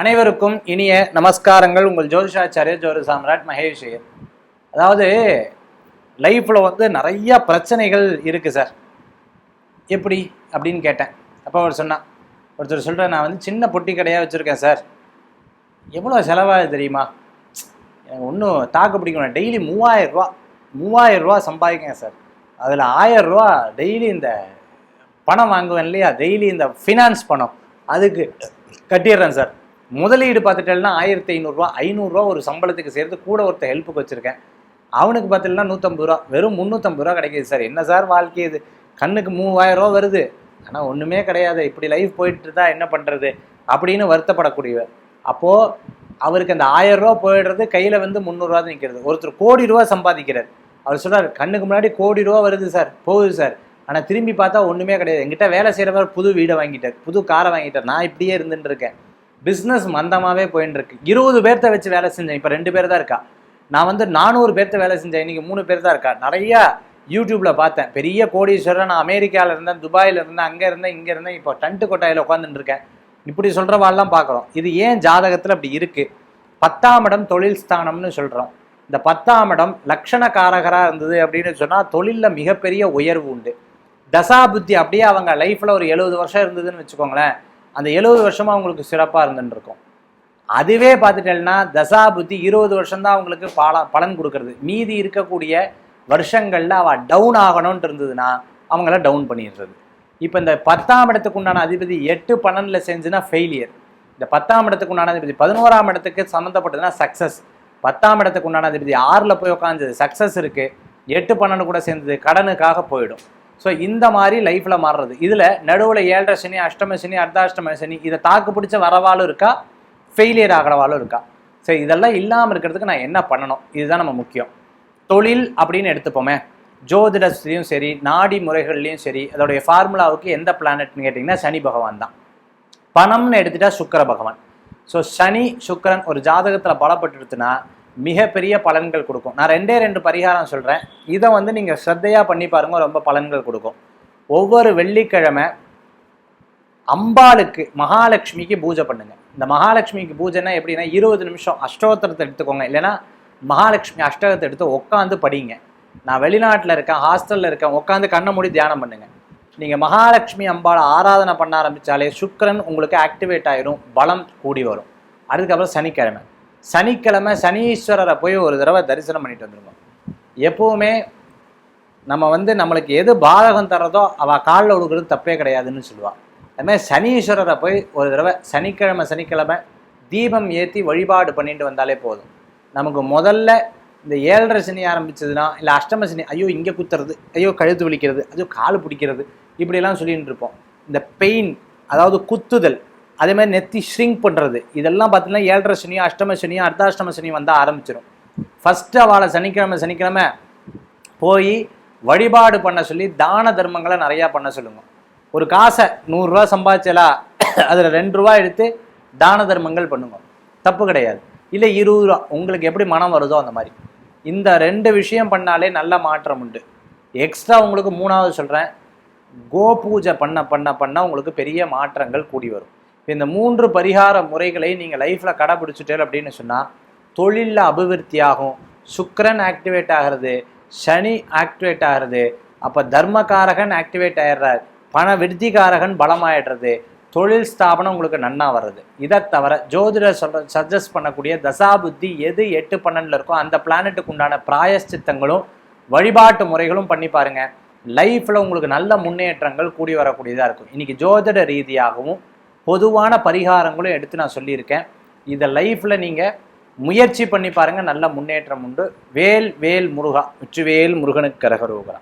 அனைவருக்கும் இனிய நமஸ்காரங்கள். உங்கள் ஜோதிஷாச்சாரிய ஜோதி சாம்ராட் மகேஷ் ஐயர். அதாவது லைஃப்பில் வந்து நிறைய பிரச்சனைகள் இருக்குது சார் எப்படி? அப்படின்னு கேட்டேன். அப்போ அவர் சொன்னான் ஒருத்தர் சொல்கிறேன் நான் வந்து சின்ன பொட்டி கடையாக வச்சுருக்கேன் சார் எவ்வளோ செலவாகுது தெரியுமா? எனக்கு ஒன்றும் தாக்கு பிடிக்கணும் டெய்லி மூவாயிரரூவா மூவாயிரரூவா மூவாயிரம் ரூபா சம்பாதிக்கேன் சார் அதில் ஆயிரரூவா டெய்லி இந்த பணம் வாங்குவேன் இல்லையா? டெய்லி இந்த ஃபினான்ஸ் பணம். அதுக்கு கட்டிடுறேன் சார் முதலீடு பார்த்துட்டேன்னா ஆயிரத்தி ஐநூறுரூவா ஐநூறுரூவா ஒரு சம்பளத்துக்கு சேர்த்து கூட ஒருத்த ஹெல்ப்புக்கு வச்சுருக்கேன். அவனுக்கு பார்த்துட்டுனா நூற்றம்பது ரூபா வெறும் முந்நூற்றம்பது ரூபா கிடைக்கிது சார். என்ன சார் வாழ்க்கை இது? கண்ணுக்கு மூவாயிரம் ரூபா வருது. ஆனால் ஒன்றுமே கிடையாது. இப்படி லைஃப் போயிட்டு தான் என்ன பண்ணுறது அப்படின்னு வருத்தப்படக்கூடியவர். அப்போது அவருக்கு அந்த ஆயிரம் ரூபா போயிடுறது கையில் வந்து முந்நூறுரூவா தான் நிற்கிறது ஒருத்தர் கோடி ரூபா சம்பாதிக்கிறார். அவர் சொல்கிறார் கண்ணுக்கு முன்னாடி கோடி ரூபா வருது சார். போகுது சார். ஆனால் திரும்பி பார்த்தா ஒன்றுமே கிடையாது. என்கிட்ட வேலை செய்கிறவர் புது வீடை வாங்கிட்டார் புது காரை வாங்கிட்டார். நான் இப்படியே இருந்துட்டு இருக்கேன். பிஸ்னஸ் மந்தமாகவே போயின்னு இருக்கு இருபது பேர்த்த வச்சு வேலை செஞ்சேன். இப்போ ரெண்டு பேர் தான் இருக்கா? நான் வந்து நானூறு பேர்த்த வேலை செஞ்சேன். இன்னைக்கு மூணு பேர் தான் இருக்கா? நிறையா யூடியூப்பில் பார்த்தேன். பெரிய கோடீஸ்வரர் நான் அமெரிக்காவில் இருந்தேன் துபாயில் இருந்தேன் அங்கே இருந்தேன் இங்கே இருந்தேன். இப்போ டன்ட்டு கொட்டாயில் உட்காந்துட்டு இருக்கேன். இப்படி சொல்கிறவாள்லாம் பார்க்குறோம். இது ஏன் ஜாதகத்தில் அப்படி இருக்குது பத்தாம் இடம் தொழில் ஸ்தானம்னு சொல்கிறோம் இந்த பத்தாம் இடம் லக்ஷணக்காரகராக இருந்தது அப்படின்னு சொன்னால் தொழிலில் மிகப்பெரிய உயர்வு உண்டு. தசா புத்தி அப்படியே அவங்க லைஃப்பில் ஒரு எழுபது வருஷம் இருந்ததுன்னு வச்சுக்கோங்களேன். அந்த எழுபது வருஷமாக அவங்களுக்கு சிறப்பாக இருந்துருக்கும் அதுவே பார்த்துட்டேன்னா தசாபுத்தி இருபது வருஷம்தான் அவங்களுக்கு பல பலன் கொடுக்கறது. மீதி இருக்கக்கூடிய வருஷங்களில் அவள் டவுன் ஆகணும்ன்ட்டு இருந்ததுன்னா அவங்கள டவுன் பண்ணிடுறது. இப்போ இந்த பத்தாம் இடத்துக்கு உண்டான அதிபதி எட்டு பன்னெண்டில் செஞ்சுன்னா ஃபெயிலியர் இந்த பத்தாம் இடத்துக்கு உண்டான அதிபதி பதினோராம் இடத்துக்கு சம்மந்தப்பட்டதுன்னா சக்ஸஸ் பத்தாம் இடத்துக்கு உண்டான அதிபதி ஆறில் போய் உட்காந்து சக்ஸஸ் இருக்குது எட்டு பன்னெண்டு கூட சேர்ந்தது கடனுக்காக போயிடும். ஸோ இந்த மாதிரி லைஃப்பில் மாறுறது. இதில் நடுவில் ஏழரை சனி அஷ்டம சனி அர்த்தாஷ்டம சனி இதை தாக்கு பிடிச்ச வரவாலும் இருக்கா? ஃபெயிலியர் ஆகிறவாலும் இருக்கா? ஸோ இதெல்லாம் இல்லாமல் இருக்கிறதுக்கு நான் என்ன பண்ணணும்? இதுதான் நம்ம முக்கியம். தொழில் அப்படின்னு எடுத்துப்போமே. ஜோதிடத்துலேயும் சரி நாடி முறைகள்லையும் சரி அதோடைய ஃபார்முலாவுக்கு எந்த பிளானட்னு கேட்டிங்கன்னா சனி பகவான் தான். பணம்னு எடுத்துட்டா சுக்கர பகவான். ஸோ சனி சுக்கரன் ஒரு ஜாதகத்தில் பலப்பட்டுடுத்துனா மிகப்பெரிய பலன்கள் கொடுக்கும். நான் ரெண்டே ரெண்டு பரிகாரம் சொல்கிறேன் இதை வந்து நீங்கள் ஸ்ரத்தையாக பண்ணி பாருங்கள் ரொம்ப பலன்கள் கொடுக்கும். ஒவ்வொரு வெள்ளிக்கிழமை அம்பாளுக்கு மகாலட்சுமிக்கு பூஜை பண்ணுங்கள் இந்த மகாலட்சுமிக்கு பூஜைனா எப்படின்னா இருபது நிமிஷம் அஷ்டோத்திரத்தை எடுத்துக்கோங்க. இல்லைன்னா மகாலட்சுமி அஷ்டகத்தை எடுத்து உட்காந்து படிங்க. நான் வெளிநாட்டில் இருக்கேன் ஹாஸ்டலில் இருக்கேன் உட்காந்து கண்ணை மூடி தியானம் பண்ணுங்கள் நீங்கள் மகாலட்சுமி அம்பாளை ஆராதனை பண்ண ஆரம்பித்தாலே சுக்கரன் உங்களுக்கு ஆக்டிவேட் ஆயிரும் பலம் கூடி வரும். அதுக்கப்புறம் சனிக்கிழமை. சனிக்கிழமை சனீஸ்வரரை போய் ஒரு தடவை தரிசனம் பண்ணிட்டு வந்துருவோம். எப்போவுமே நம்ம வந்து நம்மளுக்கு எது பாதகம் தர்றதோ அவள் காலில் விழுக்கிறது தப்பே கிடையாதுன்னு சொல்லுவாள் அதுமாதிரி சனீஸ்வரரை போய் ஒரு தடவை சனிக்கிழமை சனிக்கிழமை தீபம் ஏற்றி வழிபாடு பண்ணிட்டு வந்தாலே போதும். நமக்கு முதல்ல இந்த ஏழரை சனி ஆரம்பிச்சதுன்னா இல்லை அஷ்டம சனி ஐயோ இங்கே குத்துறது ஐயோ கழுத்து வலிக்கிறது ஐயோ கால் பிடிக்கிறது இப்படியெல்லாம் சொல்லிகிட்டு இருப்போம். இந்த பெயின் அதாவது குத்துதல் அதே மாதிரி நெத்தி ஷ்ரிங்க் பண்ணுறது இதெல்லாம் பார்த்தீங்கன்னா ஏழரை சனியும் அஷ்டம சனியும் அர்த்தாஷ்டம சனியும் வந்தால் ஆரம்பிச்சிடும் ஃபஸ்ட்டு அவளை சனிக்கிழமை சனிக்கிழமை போய் வழிபாடு பண்ண சொல்லி தான தர்மங்களை நிறையா பண்ண சொல்லுங்க. ஒரு காசை நூறுரூவா சம்பாதிச்சலா அதில் ரெண்டு ரூபா எடுத்து தான தர்மங்கள் பண்ணுங்க. தப்பு கிடையாது. இல்லை இருபது ரூபா உங்களுக்கு எப்படி மனம் வருதோ அந்த மாதிரி. இந்த ரெண்டு விஷயம் பண்ணாலே நல்ல மாற்றம் உண்டு. எக்ஸ்ட்ரா உங்களுக்கு மூணாவது சொல்கிறேன் கோ பூஜை பண்ண பண்ண பண்ண உங்களுக்கு பெரிய மாற்றங்கள் கூடி வரும். இந்த மூன்று பரிகார முறைகளை நீங்கள் லைஃப்பில் கடைபிடிச்சிட்டே அப்படின்னு சொன்னால் தொழிலில் அபிவிருத்தி ஆகும் சுக்கரன் ஆக்டிவேட் ஆகிறது சனி ஆக்டிவேட் ஆகிறது அப்போ தர்மகாரகன் ஆக்டிவேட் ஆயிடுறார் பண விருத்திகாரகன் பலமாயிடுறது தொழில் ஸ்தாபனம் உங்களுக்கு நன்னா வர்றது. இதை தவிர ஜோதிடர் சொல்ற சஜஸ்ட் பண்ணக்கூடிய தசாபுத்தி எது எட்டு பன்னெண்டில் இருக்கோ அந்த பிளானெட்டுக்கு உண்டான பிராயஷ்சித்தங்களும் வழிபாட்டு முறைகளும் பண்ணி பாருங்க. லைஃப்பில் உங்களுக்கு நல்ல முன்னேற்றங்கள் கூடி வரக்கூடியதாக இருக்கும். இன்னைக்கு ஜோதிட ரீதியாகவும் பொதுவான பரிகாரங்களும் எடுத்து நான் சொல்லியிருக்கேன். இதை லைஃப்பில் நீங்கள் முயற்சி பண்ணி பாருங்கள் நல்ல முன்னேற்றம் உண்டு. வேல் வேல் முருகா உச்சுவேல் முருகனுக்கு கரகரோகரா.